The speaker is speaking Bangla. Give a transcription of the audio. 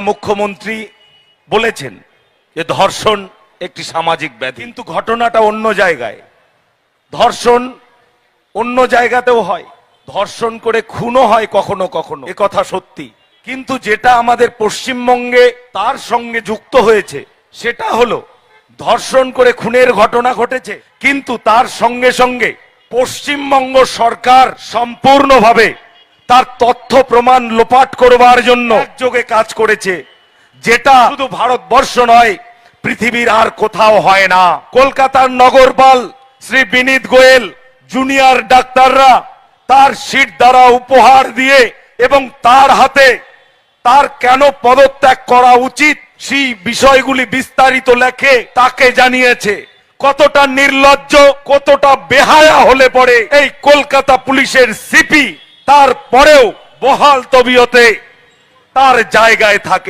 মুখ্যমন্ত্রী বলেছেন যে ধর্ষণ একটি সামাজিক ব্যাধি। কিন্তু ঘটনাটা অন্য জায়গায়। ধর্ষণ অন্য জায়গাতেও হয়। ধর্ষণ করে খুনও হয় কখনো কখনো। এ কথা সত্যি। কিন্তু যেটা আমাদের পশ্চিমবঙ্গে তার সঙ্গে যুক্ত হয়েছে, সেটা হলো ধর্ষণ করে খুনের ঘটনা ঘটেছে, কিন্তু তার সঙ্গে সঙ্গে পশ্চিমবঙ্গ সরকার সম্পূর্ণভাবে তার তথ্য প্রমাণ লোপাট করবার জন্য যোগে কাজ করেছে। যেটা শুধু ভারতবর্ষ নয় পৃথিবীর আর কোথাও হয় না। কলকাতার নগরপাল শ্রী বিনীত গোয়েল জুনিয়র ডাক্তাররা তার সিট দ্বারা উপহার দিয়ে এবং তার হাতে তার কেন পদত্যাগ করা উচিত সেই বিষয়গুলি বিস্তারিত লেখে তাকে জানিয়েছে। কতটা নির্লজ্জ কতটা বেহায়া হলে পড়ে এই কলকাতা পুলিশের সিপি তারপরেও বহাল তবিয়তে তার জায়গায় থাকে।